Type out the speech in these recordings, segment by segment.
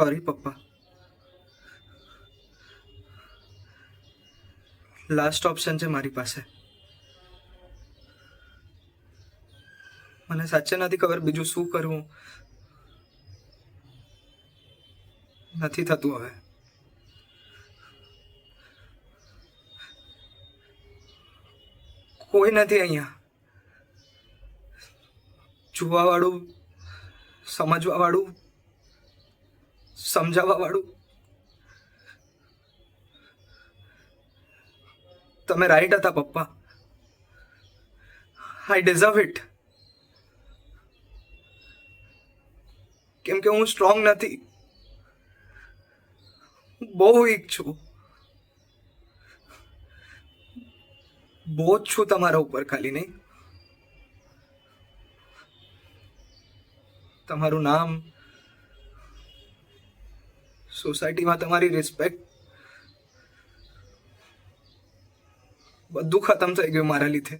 Sorry, પપ્પા. Last option છે મારી પાસે. મને સાચે નથી ખબર બીજું શું કરવું. નથી થતું હવે. કોઈ નથી અહીંયા. જોવા વાળું સમજવા સમજાવવા વાળું તમે રાઈટ હતા, પપ્પા. આઈ ડિઝર્વ ઇટ કેમ કે હું સ્ટ્રોંગ નથી. બહુ વીક છું. બહુ જ છું તમારા ઉપર ખાલી, નહીં? તમારું નામ સોસાયટીમાં તમારી રિસ્પેક્ટ બધું ખતમ થઈ ગયું મારા લીધે.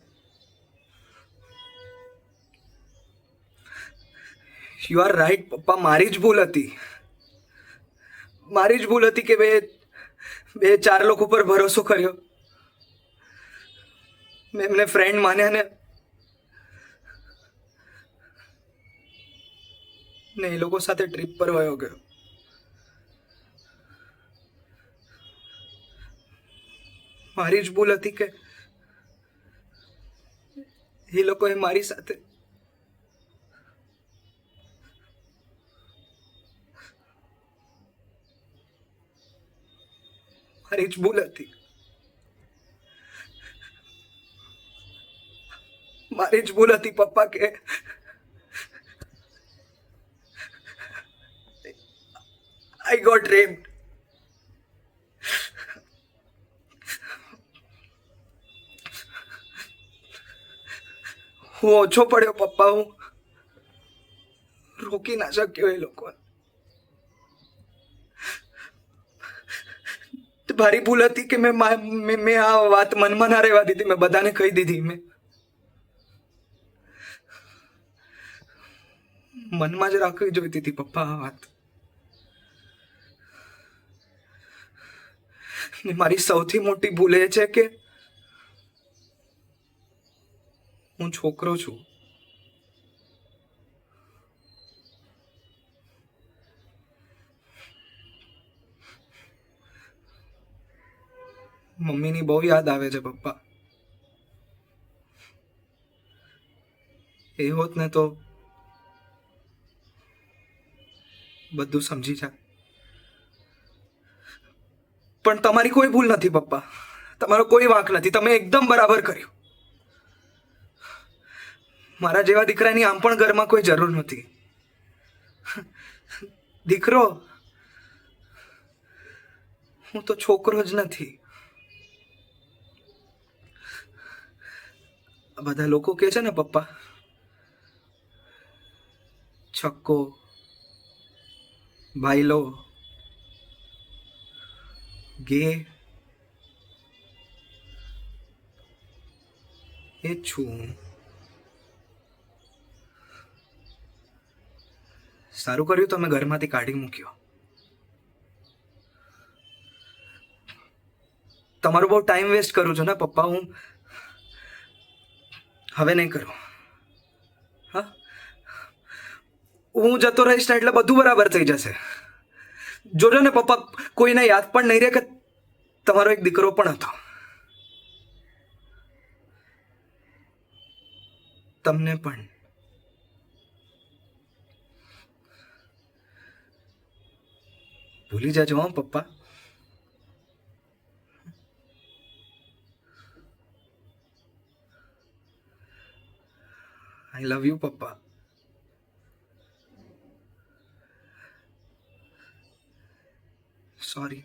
યુ આર રાઈટ પપ્પા, મારી જ ભૂલ હતી. મારી જ ભૂલ હતી કે બે બે, ચાર લોકો પર ભરોસો કર્યો. મેં એમને ફ્રેન્ડ માન્યા ને ને એ લોકો સાથે ટ્રીપ પર વયો ગયો. મારી જ ભૂલ હતી કે એ લોકોએ મારી સાથે મારી જ ભૂલ હતી. મારી જ ભૂલ હતી પપ્પા કે આઈ ગોટ રેપ્ડ હું ઓછો પડ્યો, પપ્પા, હું રોકી ના શક્યો એ લોકો મારી ભૂલ હતી કે મેં મેં આ વાત મનમાં ના રહેવા દીધી, મેં બધાને કહી દીધી મેં. મનમાં જ રાખવી જોઈતી હતી, પપ્પા, આ વાત. મારી સૌથી મોટી ભૂલ એ છે કે હું છોકરો છું. મમ્મીની બહુ યાદ આવે છે પપ્પા. એ હોત ને તો બધું સમજી જાય પણ તમારી કોઈ ભૂલ નથી પપ્પા. તમારો કોઈ વાંક નથી. તમે એકદમ બરાબર કર્યું. મારા જેવા દીકરાની આમ પણ ઘરમાં કોઈ જરૂર નથી. દીકરો, હું તો છોકરો જ નથી. બધા લોકો કે છે ને, પપ્પા, છક્કો, ભાઈલો, ગે, એ છું છું. સારું કર્યું તમે ઘરમાંથી કાઢી મૂક્યો. તમારો બહુ ટાઈમ વેસ્ટ કરું છું ને, પપ્પા, હું હવે નહીં કરું. હા? હું જતો રહીશ ને એટલે બધું બરાબર થઈ જશે. જોજો ને, પપ્પા, કોઈને યાદ પણ નહીં રહે કે તમારો એક દીકરો પણ હતો. તમને પણ. ભૂલી જાજો હો પપ્પા. આઈ લવ યુ પપ્પા. સોરી